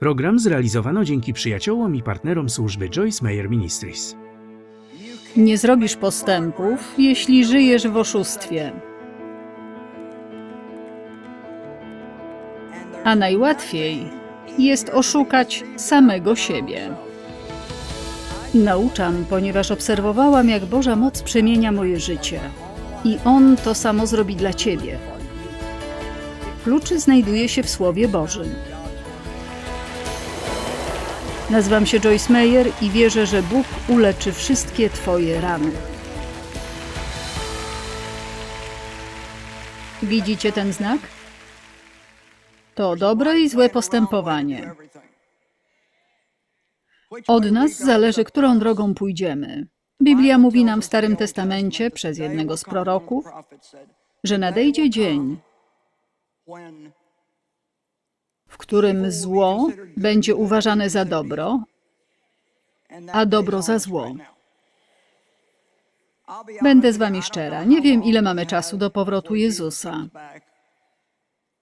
Program zrealizowano dzięki przyjaciołom i partnerom służby Joyce Meyer Ministries. Nie zrobisz postępów, jeśli żyjesz w oszustwie. A najłatwiej jest oszukać samego siebie. Nauczam, ponieważ obserwowałam, jak Boża moc przemienia moje życie. I On to samo zrobi dla ciebie. Kluczy znajduje się w Słowie Bożym. Nazywam się Joyce Meyer i wierzę, że Bóg uleczy wszystkie Twoje rany. Widzicie ten znak? To dobre i złe postępowanie. Od nas zależy, którą drogą pójdziemy. Biblia mówi nam w Starym Testamencie przez jednego z proroków, że nadejdzie dzień, w którym zło będzie uważane za dobro, a dobro za zło. Będę z wami szczera. Nie wiem, ile mamy czasu do powrotu Jezusa.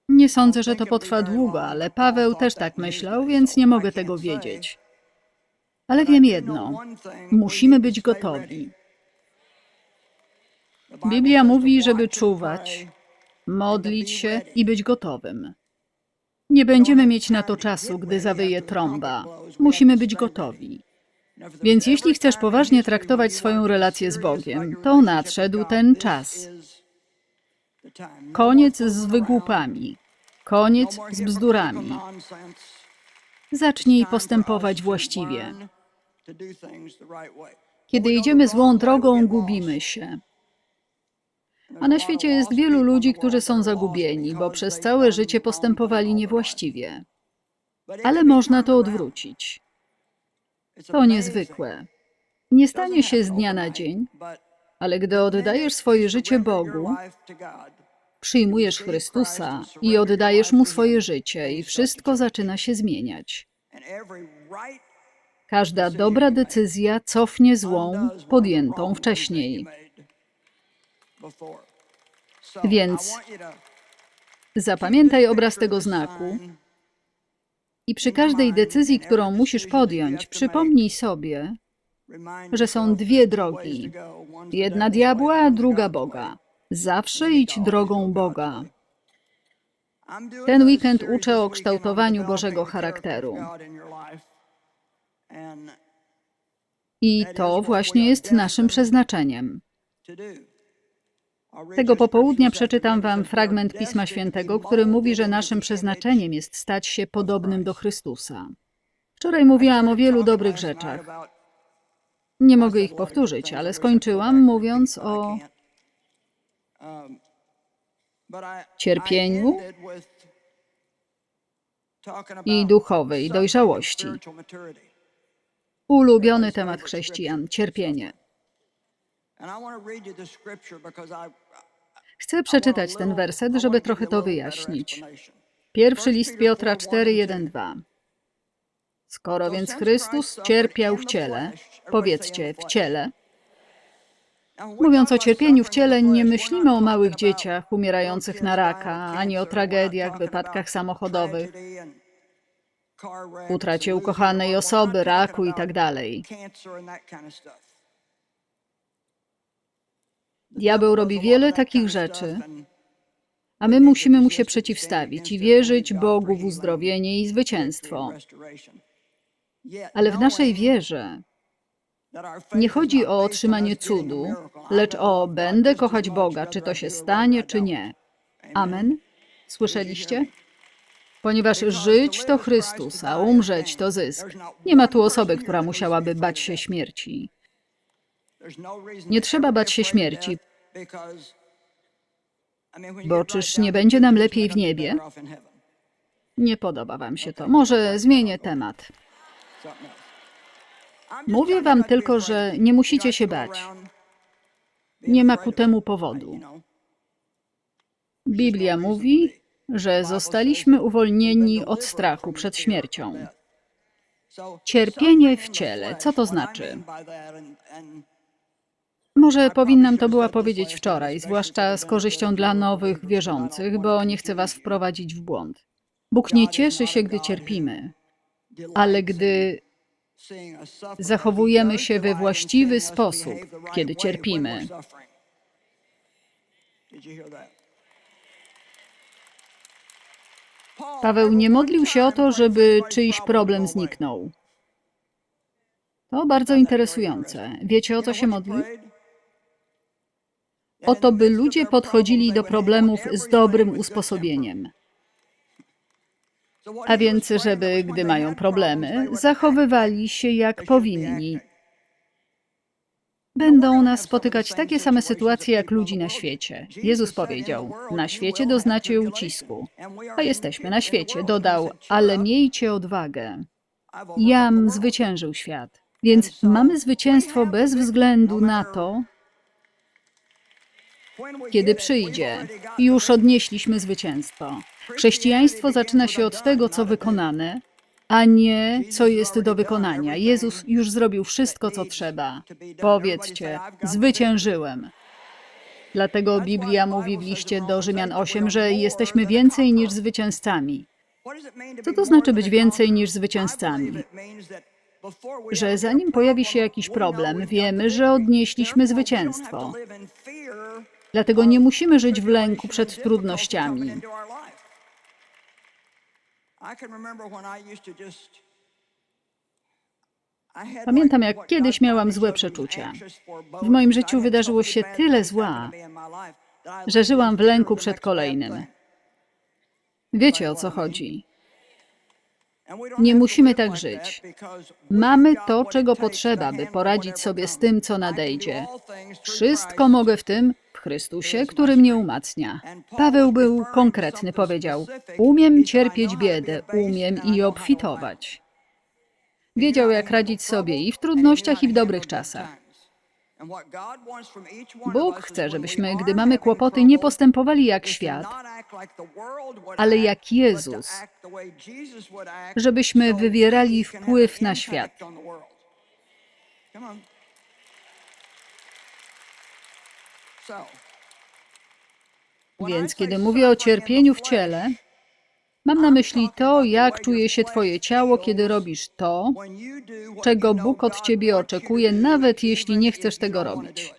Nie sądzę, że to potrwa długo, ale Paweł też tak myślał, więc nie mogę tego wiedzieć. Ale wiem jedno: musimy być gotowi. Biblia mówi, żeby czuwać, modlić się i być gotowym. Nie będziemy mieć na to czasu, gdy zawyje trąba. Musimy być gotowi. Więc jeśli chcesz poważnie traktować swoją relację z Bogiem, to nadszedł ten czas. Koniec z wygłupami. Koniec z bzdurami. Zacznij postępować właściwie. Kiedy idziemy złą drogą, gubimy się. A na świecie jest wielu ludzi, którzy są zagubieni, bo przez całe życie postępowali niewłaściwie. Ale można to odwrócić. To niezwykłe. Nie stanie się z dnia na dzień, ale gdy oddajesz swoje życie Bogu, przyjmujesz Chrystusa i oddajesz Mu swoje życie, i wszystko zaczyna się zmieniać. Każda dobra decyzja cofnie złą, podjętą wcześniej. Więc zapamiętaj obraz tego znaku i przy każdej decyzji, którą musisz podjąć, przypomnij sobie, że są dwie drogi. Jedna diabła, druga Boga. Zawsze idź drogą Boga. Ten weekend uczę o kształtowaniu Bożego charakteru. I to właśnie jest naszym przeznaczeniem. Tego popołudnia przeczytam Wam fragment Pisma Świętego, który mówi, że naszym przeznaczeniem jest stać się podobnym do Chrystusa. Wczoraj mówiłam o wielu dobrych rzeczach. Nie mogę ich powtórzyć, ale skończyłam mówiąc o cierpieniu i duchowej dojrzałości. Ulubiony temat chrześcijan cierpienie. Chcę przeczytać ten werset, żeby trochę to wyjaśnić. Pierwszy list Piotra 4, 1, 2. Skoro więc Chrystus cierpiał w ciele, powiedzcie w ciele. Mówiąc o cierpieniu w ciele, nie myślimy o małych dzieciach umierających na raka, ani o tragediach, wypadkach samochodowych, utracie ukochanej osoby, raku itd. Diabeł robi wiele takich rzeczy, a my musimy mu się przeciwstawić i wierzyć Bogu w uzdrowienie i zwycięstwo. Ale w naszej wierze nie chodzi o otrzymanie cudu, lecz o będę kochać Boga, czy to się stanie, czy nie. Amen? Słyszeliście? Ponieważ żyć to Chrystus, a umrzeć to zysk. Nie ma tu osoby, która musiałaby bać się śmierci. Nie trzeba bać się śmierci, bo czyż nie będzie nam lepiej w niebie? Nie podoba wam się to. Może zmienię temat. Mówię wam tylko, że nie musicie się bać. Nie ma ku temu powodu. Biblia mówi, że zostaliśmy uwolnieni od strachu przed śmiercią. Cierpienie w ciele, co to znaczy? Może powinnam to była powiedzieć wczoraj, zwłaszcza z korzyścią dla nowych wierzących, bo nie chcę was wprowadzić w błąd. Bóg nie cieszy się, gdy cierpimy. Ale gdy zachowujemy się we właściwy sposób, kiedy cierpimy, Paweł nie modlił się o to, żeby czyjś problem zniknął. To bardzo interesujące. Wiecie o co się modlił? O to, by ludzie podchodzili do problemów z dobrym usposobieniem. A więc, żeby, gdy mają problemy, zachowywali się jak powinni. Będą nas spotykać takie same sytuacje jak ludzi na świecie. Jezus powiedział: Na świecie doznacie ucisku, a jesteśmy na świecie. Dodał: Ale miejcie odwagę. Jam zwyciężył świat. Więc mamy zwycięstwo bez względu na to, kiedy przyjdzie. Już odnieśliśmy zwycięstwo. Chrześcijaństwo zaczyna się od tego, co wykonane, a nie co jest do wykonania. Jezus już zrobił wszystko, co trzeba. Powiedzcie, zwyciężyłem. Dlatego Biblia mówi w liście do Rzymian 8, że jesteśmy więcej niż zwycięzcami. Co to znaczy być więcej niż zwycięzcami? Że zanim pojawi się jakiś problem, wiemy, że odnieśliśmy zwycięstwo. Dlatego nie musimy żyć w lęku przed trudnościami. Pamiętam, jak kiedyś miałam złe przeczucia. W moim życiu wydarzyło się tyle zła, że żyłam w lęku przed kolejnym. Wiecie o co chodzi. Nie musimy tak żyć. Mamy to, czego potrzeba, by poradzić sobie z tym, co nadejdzie. Wszystko mogę w tym, Chrystusie, który mnie umacnia. Paweł był konkretny, powiedział: Umiem cierpieć biedę, umiem i obfitować. Wiedział, jak radzić sobie i w trudnościach, i w dobrych czasach. Bóg chce, żebyśmy, gdy mamy kłopoty, nie postępowali jak świat, ale jak Jezus, żebyśmy wywierali wpływ na świat. Więc kiedy mówię o cierpieniu w ciele, mam na myśli to, jak czuje się Twoje ciało, kiedy robisz to, czego Bóg od Ciebie oczekuje, nawet jeśli nie chcesz tego robić.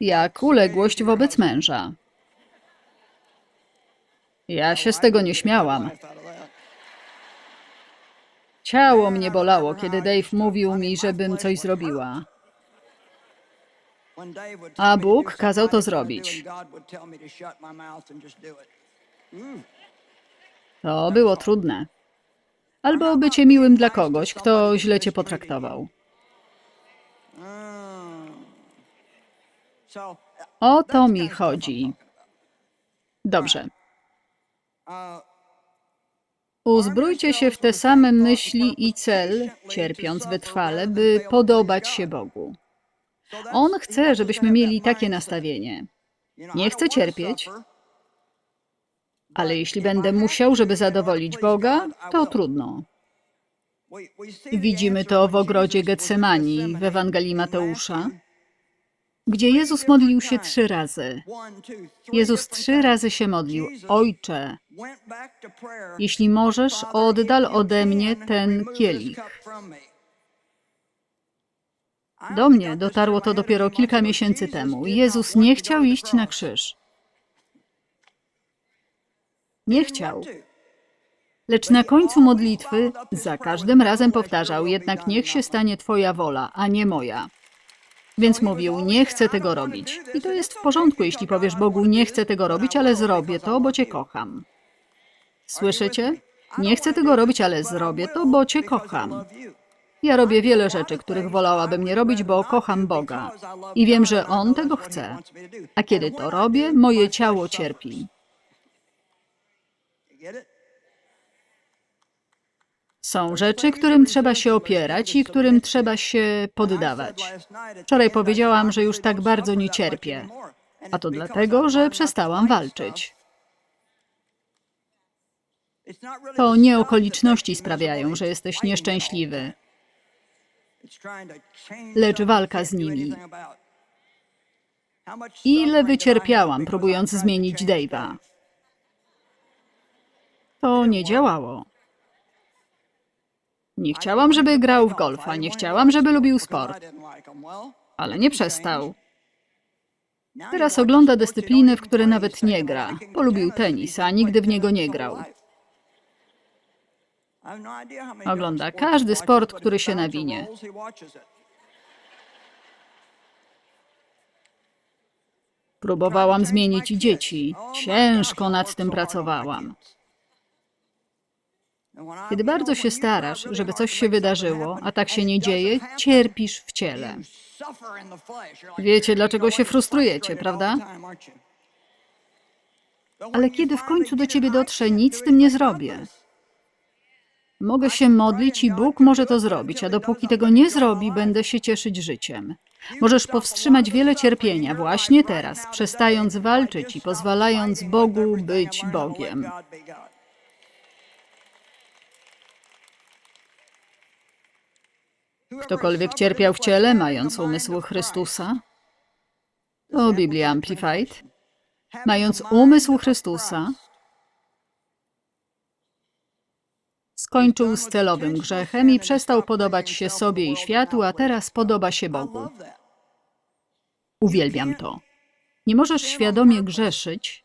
Jak uległość wobec męża. Ja się z tego nie śmiałam. Ciało mnie bolało, kiedy Dave mówił mi, żebym coś zrobiła. A Bóg kazał to zrobić. To było trudne. Albo bycie miłym dla kogoś, kto źle cię potraktował. O to mi chodzi. Dobrze. Uzbrójcie się w te same myśli i cel, cierpiąc wytrwale, by podobać się Bogu. On chce, żebyśmy mieli takie nastawienie. Nie chcę cierpieć, ale jeśli będę musiał, żeby zadowolić Boga, to trudno. Widzimy to w ogrodzie Getsemani w Ewangelii Mateusza, gdzie Jezus modlił się trzy razy. Jezus trzy razy się modlił: Ojcze, jeśli możesz, oddal ode mnie ten kielich. Do mnie dotarło to dopiero kilka miesięcy temu. Jezus nie chciał iść na krzyż. Nie chciał. Lecz na końcu modlitwy za każdym razem powtarzał: Jednak niech się stanie Twoja wola, a nie moja. Więc mówił: Nie chcę tego robić. I to jest w porządku, jeśli powiesz Bogu: Nie chcę tego robić, ale zrobię to, bo Cię kocham. Słyszycie? Nie chcę tego robić, ale zrobię to, bo Cię kocham. Ja robię wiele rzeczy, których wolałabym nie robić, bo kocham Boga i wiem, że On tego chce. A kiedy to robię, moje ciało cierpi. Są rzeczy, którym trzeba się opierać i którym trzeba się poddawać. Wczoraj powiedziałam, że już tak bardzo nie cierpię, a to dlatego, że przestałam walczyć. To nie okoliczności sprawiają, że jesteś nieszczęśliwy, lecz walka z nimi. Ile wycierpiałam, próbując zmienić Dave'a. To nie działało. Nie chciałam, żeby grał w golfa, nie chciałam, żeby lubił sport, ale nie przestał. Teraz ogląda dyscypliny, w które nawet nie gra. Polubił tenis, a nigdy w niego nie grał. Ogląda każdy sport, który się nawinie. Próbowałam zmienić dzieci. Ciężko nad tym pracowałam. Kiedy bardzo się starasz, żeby coś się wydarzyło, a tak się nie dzieje, cierpisz w ciele. Wiecie, dlaczego się frustrujecie, prawda? Ale kiedy w końcu do ciebie dotrze, nic z tym nie zrobię. Mogę się modlić i Bóg może to zrobić, a dopóki tego nie zrobi, będę się cieszyć życiem. Możesz powstrzymać wiele cierpienia właśnie teraz, przestając walczyć i pozwalając Bogu być Bogiem. Ktokolwiek cierpiał w ciele, mając umysł Chrystusa, to Biblia Amplified, mając umysł Chrystusa, skończył z celowym grzechem i przestał podobać się sobie i światu, a teraz podoba się Bogu. Uwielbiam to. Nie możesz świadomie grzeszyć,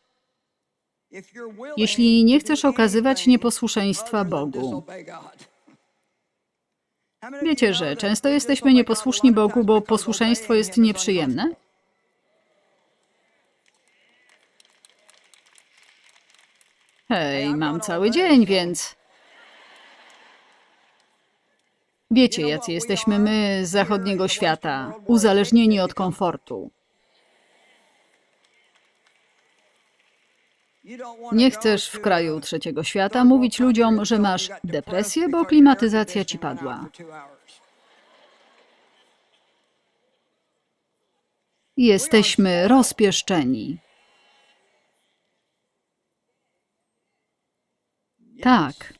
jeśli nie chcesz okazywać nieposłuszeństwa Bogu. Wiecie, że często jesteśmy nieposłuszni Bogu, bo posłuszeństwo jest nieprzyjemne? Hej, mam cały dzień, więc. Wiecie, jacy jesteśmy my z zachodniego świata, uzależnieni od komfortu. Nie chcesz w kraju trzeciego świata mówić ludziom, że masz depresję, bo klimatyzacja ci padła. Jesteśmy rozpieszczeni. Tak.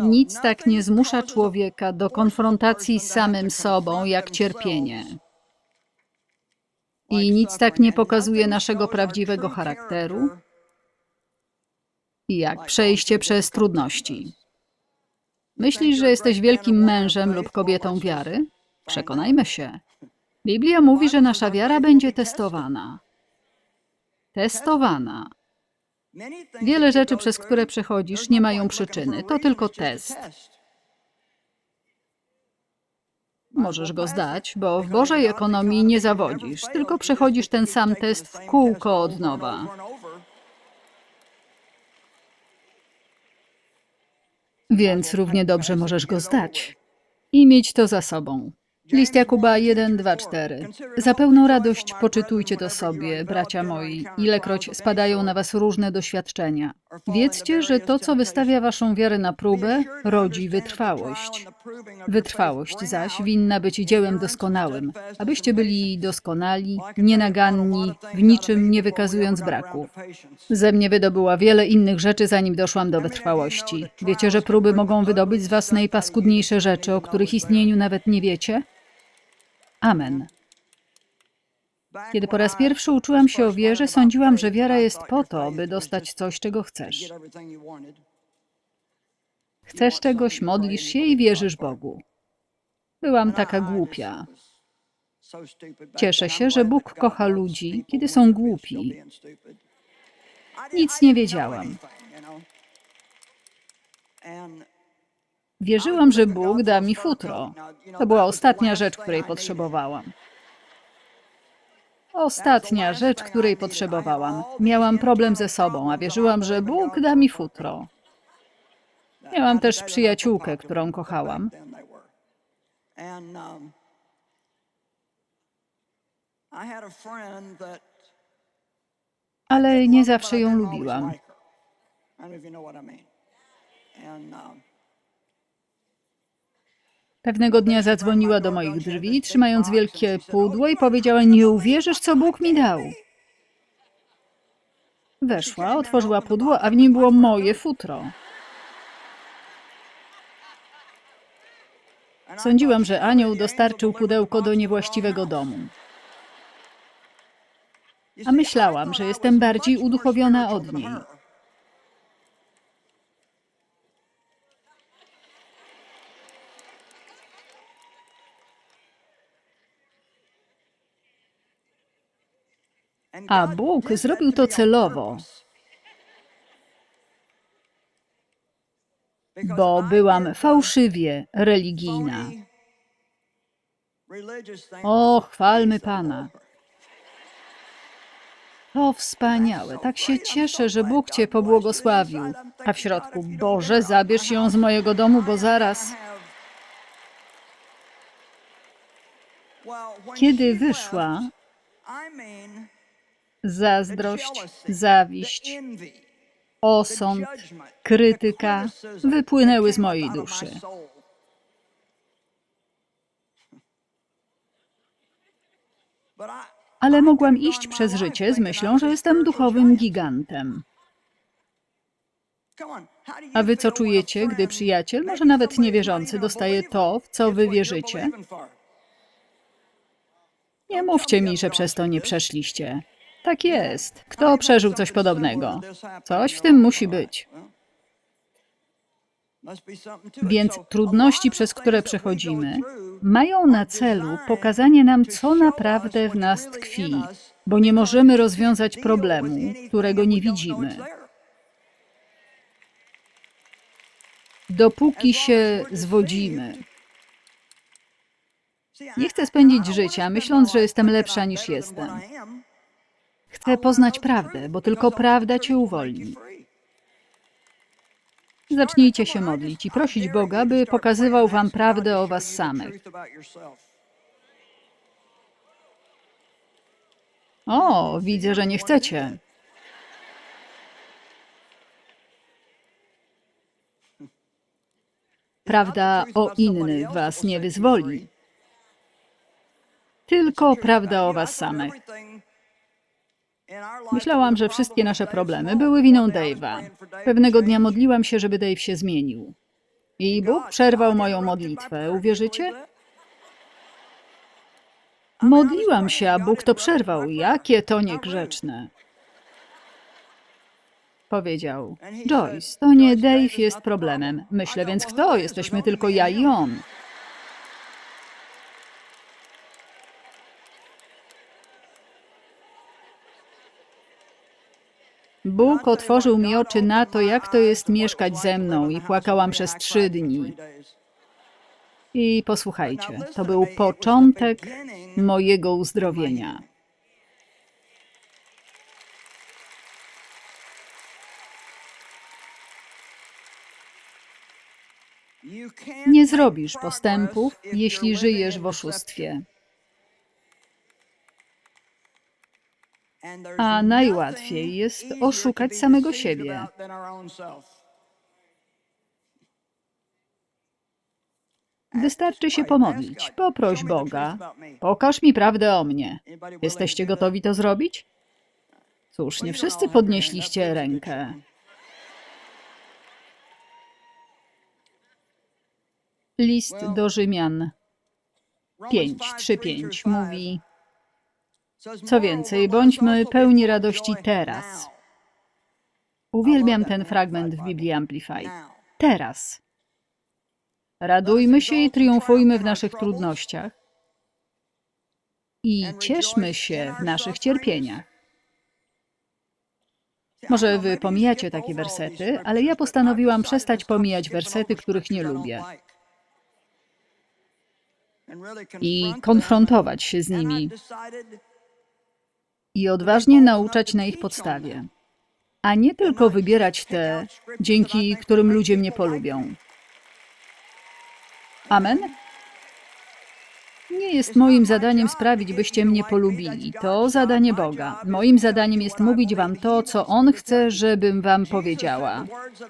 Nic tak nie zmusza człowieka do konfrontacji z samym sobą, jak cierpienie. I nic tak nie pokazuje naszego prawdziwego charakteru, jak przejście przez trudności. Myślisz, że jesteś wielkim mężem lub kobietą wiary? Przekonajmy się. Biblia mówi, że nasza wiara będzie testowana. Testowana. Wiele rzeczy, przez które przechodzisz, nie mają przyczyny. To tylko test. Możesz go zdać, bo w Bożej ekonomii nie zawodzisz, tylko przechodzisz ten sam test w kółko od nowa. Więc równie dobrze możesz go zdać i mieć to za sobą. List Jakuba 1, 2, 4. Za pełną radość poczytujcie to sobie, bracia moi, ilekroć spadają na was różne doświadczenia. Wiedzcie, że to, co wystawia waszą wiarę na próbę, rodzi wytrwałość. Wytrwałość zaś winna być dziełem doskonałym, abyście byli doskonali, nienaganni, w niczym nie wykazując braków. Ze mnie wydobyła wiele innych rzeczy, zanim doszłam do wytrwałości. Wiecie, że próby mogą wydobyć z was najpaskudniejsze rzeczy, o których istnieniu nawet nie wiecie? Amen. Kiedy po raz pierwszy uczyłam się o wierze, sądziłam, że wiara jest po to, by dostać coś, czego chcesz. Chcesz czegoś, modlisz się i wierzysz Bogu. Byłam taka głupia. Cieszę się, że Bóg kocha ludzi, kiedy są głupi. Nic nie wiedziałam. Wierzyłam, że Bóg da mi futro. To była ostatnia rzecz, której potrzebowałam. Ostatnia rzecz, której potrzebowałam. Miałam problem ze sobą, a wierzyłam, że Bóg da mi futro. Miałam też przyjaciółkę, którą kochałam. Ale nie zawsze ją lubiłam. Pewnego dnia zadzwoniła do moich drzwi, trzymając wielkie pudło i powiedziała: Nie uwierzysz, co Bóg mi dał. Weszła, otworzyła pudło, a w nim było moje futro. Sądziłam, że anioł dostarczył pudełko do niewłaściwego domu. A myślałam, że jestem bardziej uduchowiona od niej. A Bóg zrobił to celowo, bo byłam fałszywie religijna. O, chwalmy Pana. To wspaniałe. Tak się cieszę, że Bóg Cię pobłogosławił. A w środku, Boże, zabierz ją z mojego domu, bo zaraz. Kiedy wyszła, zazdrość, zawiść, osąd, krytyka wypłynęły z mojej duszy. Ale mogłam iść przez życie z myślą, że jestem duchowym gigantem. A wy co czujecie, gdy przyjaciel, może nawet niewierzący, dostaje to, w co wy wierzycie? Nie mówcie mi, że przez to nie przeszliście. Tak jest. Kto przeżył coś podobnego? Coś w tym musi być. Więc trudności, przez które przechodzimy, mają na celu pokazanie nam, co naprawdę w nas tkwi, bo nie możemy rozwiązać problemu, którego nie widzimy. Dopóki się zwodzimy. Nie chcę spędzić życia myśląc, że jestem lepsza niż jestem. Chcę poznać prawdę, bo tylko prawda cię uwolni. Zacznijcie się modlić i prosić Boga, by pokazywał wam prawdę o was samych. O, widzę, że nie chcecie. Prawda o innych was nie wyzwoli. Tylko prawda o was samych. Myślałam, że wszystkie nasze problemy były winą Dave'a. Pewnego dnia modliłam się, żeby Dave się zmienił. I Bóg przerwał moją modlitwę. Uwierzycie? Modliłam się, a Bóg to przerwał. Jakie to niegrzeczne. Powiedział, Joyce, to nie Dave jest problemem. Myślę, więc kto? Jesteśmy tylko ja i on. Bóg otworzył mi oczy na to, jak to jest mieszkać ze mną i płakałam przez trzy dni. I posłuchajcie, to był początek mojego uzdrowienia. Nie zrobisz postępów, jeśli żyjesz w oszustwie. A najłatwiej jest oszukać samego siebie. Wystarczy się pomodlić. Poproś Boga. Pokaż mi prawdę o mnie. Jesteście gotowi to zrobić? Cóż, nie wszyscy podnieśliście rękę. List do Rzymian 5, 3, 5 mówi: Co więcej, bądźmy pełni radości teraz. Uwielbiam ten fragment w Biblii Amplify. Teraz. Radujmy się i triumfujmy w naszych trudnościach. I cieszmy się w naszych cierpieniach. Może wy pomijacie takie wersety, ale ja postanowiłam przestać pomijać wersety, których nie lubię. I konfrontować się z nimi. I odważnie nauczać na ich podstawie. A nie tylko wybierać te, dzięki którym ludzie mnie polubią. Amen? Nie jest moim zadaniem sprawić, byście mnie polubili. To zadanie Boga. Moim zadaniem jest mówić wam to, co On chce, żebym wam powiedziała.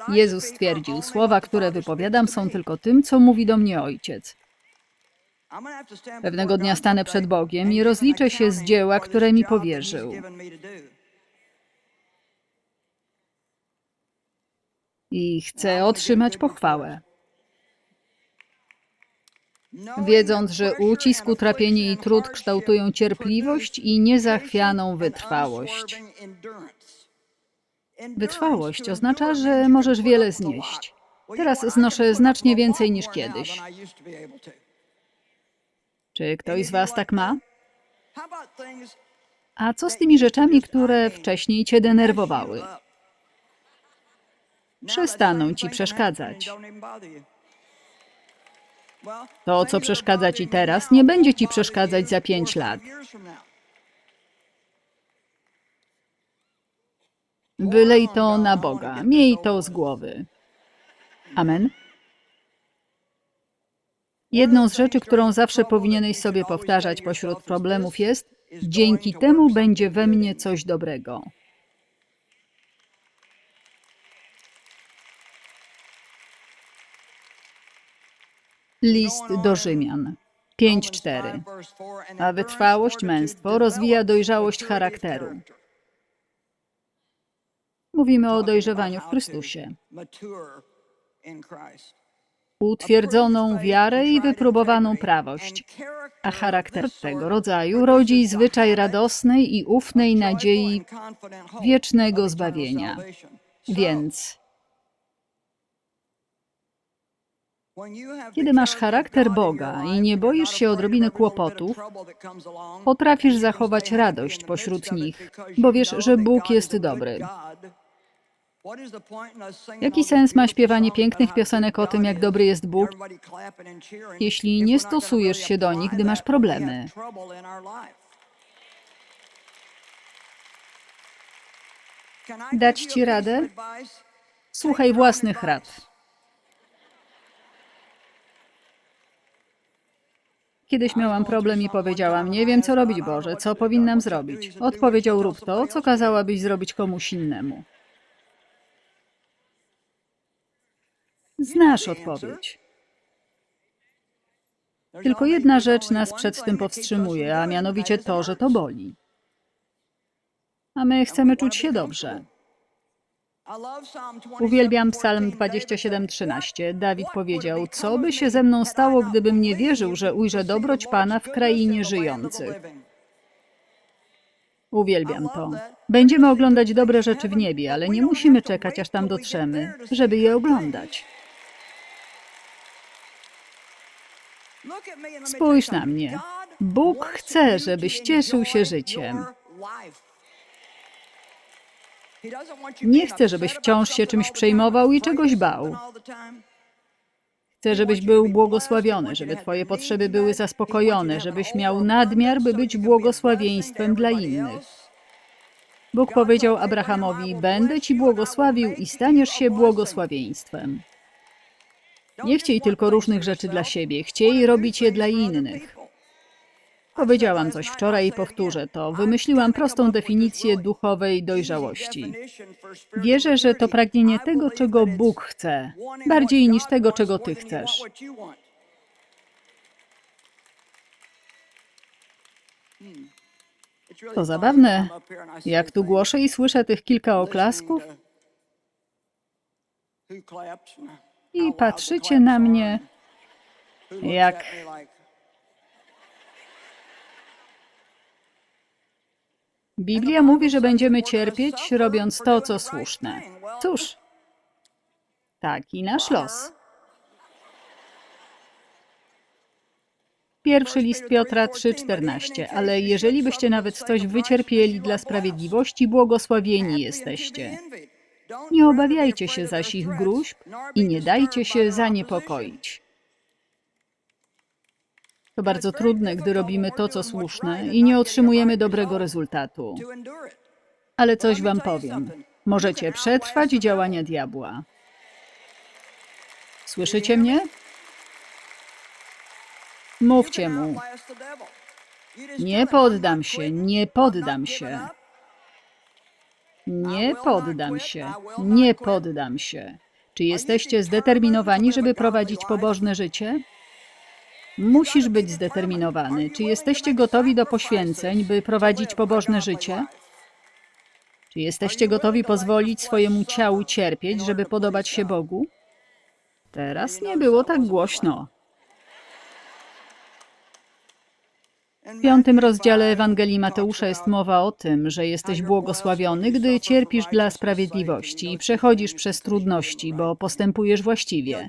Jezus stwierdził, słowa, które wypowiadam, są tylko tym, co mówi do mnie Ojciec. Pewnego dnia stanę przed Bogiem i rozliczę się z dzieła, które mi powierzył. I chcę otrzymać pochwałę. wiedząc, że ucisk, utrapienie i trud kształtują cierpliwość i niezachwianą wytrwałość. Wytrwałość oznacza, że możesz wiele znieść. Teraz znoszę znacznie więcej niż kiedyś. Czy ktoś z Was tak ma? A co z tymi rzeczami, które wcześniej cię denerwowały? Przestaną ci przeszkadzać. To, co przeszkadza ci teraz, nie będzie ci przeszkadzać za pięć lat. Wylej to na Boga, miej to z głowy. Amen. Jedną z rzeczy, którą zawsze powinieneś sobie powtarzać pośród problemów jest, dzięki temu będzie we mnie coś dobrego. List do Rzymian 5:4. A wytrwałość, męstwo rozwija dojrzałość charakteru. Mówimy o dojrzewaniu w Chrystusie. Utwierdzoną wiarę i wypróbowaną prawość. A charakter tego rodzaju rodzi zwyczaj radosnej i ufnej nadziei wiecznego zbawienia. Więc Kiedy masz charakter Boga i nie boisz się odrobiny kłopotów, potrafisz zachować radość pośród nich, bo wiesz, że Bóg jest dobry. Jaki sens ma śpiewanie pięknych piosenek o tym, jak dobry jest Bóg, jeśli nie stosujesz się do nich, gdy masz problemy? dać ci radę? Słuchaj własnych rad. Kiedyś miałam problem i powiedziałam, nie wiem co robić Boże, co powinnam zrobić. Odpowiedział, rób to, co kazałabyś zrobić komuś innemu. Znasz odpowiedź. Tylko jedna rzecz nas przed tym powstrzymuje, a mianowicie to, że to boli. A my chcemy czuć się dobrze. Uwielbiam Psalm 27:13. Dawid powiedział: Co by się ze mną stało, gdybym nie wierzył, że ujrzę dobroć Pana w krainie żyjących? Uwielbiam to. Będziemy oglądać dobre rzeczy w niebie, ale nie musimy czekać, aż tam dotrzemy, żeby je oglądać. Spójrz na mnie. Bóg chce, żebyś cieszył się życiem. Nie chce, żebyś wciąż się czymś przejmował i czegoś bał. Chcę, żebyś był błogosławiony, żeby Twoje potrzeby były zaspokojone, żebyś miał nadmiar, by być błogosławieństwem dla innych. Bóg powiedział Abrahamowi: Będę Ci błogosławił i staniesz się błogosławieństwem. Nie chciej tylko różnych rzeczy dla siebie, chciej robić je dla innych. Powiedziałam coś wczoraj i powtórzę to. Wymyśliłam prostą definicję duchowej dojrzałości. Wierzę, że to pragnienie tego, czego Bóg chce, bardziej niż tego, czego Ty chcesz. To zabawne, jak tu głoszę i słyszę tych kilka oklasków i patrzycie na mnie jak Biblia mówi, że będziemy cierpieć, robiąc to, co słuszne. Cóż, taki nasz los. Pierwszy list Piotra 3,14. Ale jeżeli byście nawet coś wycierpieli dla sprawiedliwości, błogosławieni jesteście. Nie obawiajcie się zaś ich gruźb i nie dajcie się zaniepokoić. To bardzo trudne, gdy robimy to, co słuszne i nie otrzymujemy dobrego rezultatu. Ale coś wam powiem. Możecie przetrwać działania diabła. Słyszycie mnie? Mówcie mu. Nie poddam się, nie poddam się. Nie poddam się, nie poddam się. Czy jesteście zdeterminowani, żeby prowadzić pobożne życie? Musisz być zdeterminowany. Czy jesteście gotowi do poświęceń, by prowadzić pobożne życie? Czy jesteście gotowi pozwolić swojemu ciału cierpieć, żeby podobać się Bogu? Teraz nie było tak głośno. W piątym rozdziale Ewangelii Mateusza jest mowa o tym, że jesteś błogosławiony, gdy cierpisz dla sprawiedliwości i przechodzisz przez trudności, bo postępujesz właściwie.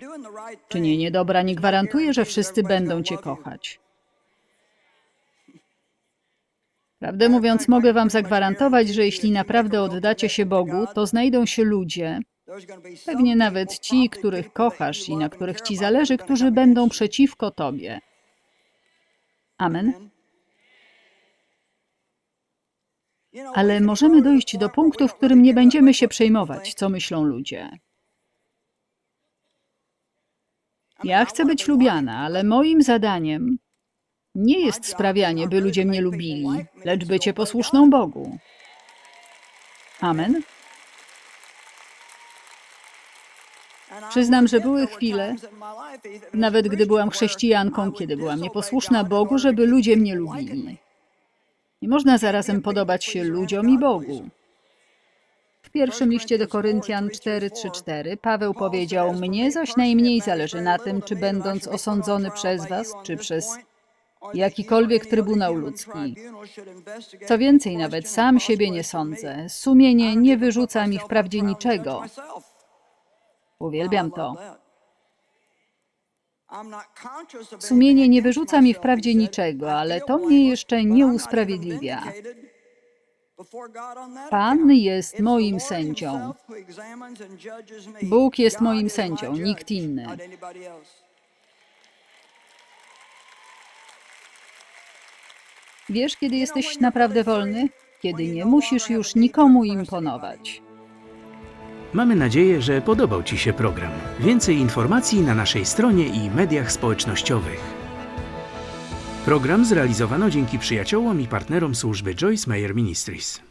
Czynienie dobra nie gwarantuje, że wszyscy będą cię kochać. Prawdę mówiąc, mogę wam zagwarantować, że jeśli naprawdę oddacie się Bogu, to znajdą się ludzie, pewnie nawet ci, których kochasz i na których ci zależy, którzy będą przeciwko tobie. Amen. Ale możemy dojść do punktu, w którym nie będziemy się przejmować, co myślą ludzie. Ja chcę być lubiana, ale moim zadaniem nie jest sprawianie, by ludzie mnie lubili, lecz bycie posłuszną Bogu. Amen. Przyznam, że były chwile, Nawet gdy byłam chrześcijanką, kiedy byłam nieposłuszna Bogu, żeby ludzie mnie lubili. Nie można zarazem podobać się ludziom i Bogu. W pierwszym liście do Koryntian 4:3-4 Paweł powiedział: Mnie zaś najmniej zależy na tym, czy będąc osądzony przez was, czy przez jakikolwiek trybunał ludzki. Co więcej, nawet sam siebie nie sądzę. Sumienie nie wyrzuca mi wprawdzie niczego. Uwielbiam to. Sumienie nie wyrzuca mi wprawdzie niczego, ale to mnie jeszcze nie usprawiedliwia. Pan jest moim sędzią. Bóg jest moim sędzią, nikt inny. Wiesz, kiedy jesteś naprawdę wolny? Kiedy nie musisz już nikomu imponować. Mamy nadzieję, że podobał Ci się program. Więcej informacji na naszej stronie i mediach społecznościowych. Program zrealizowano dzięki przyjaciołom i partnerom służby Joyce Meyer Ministries.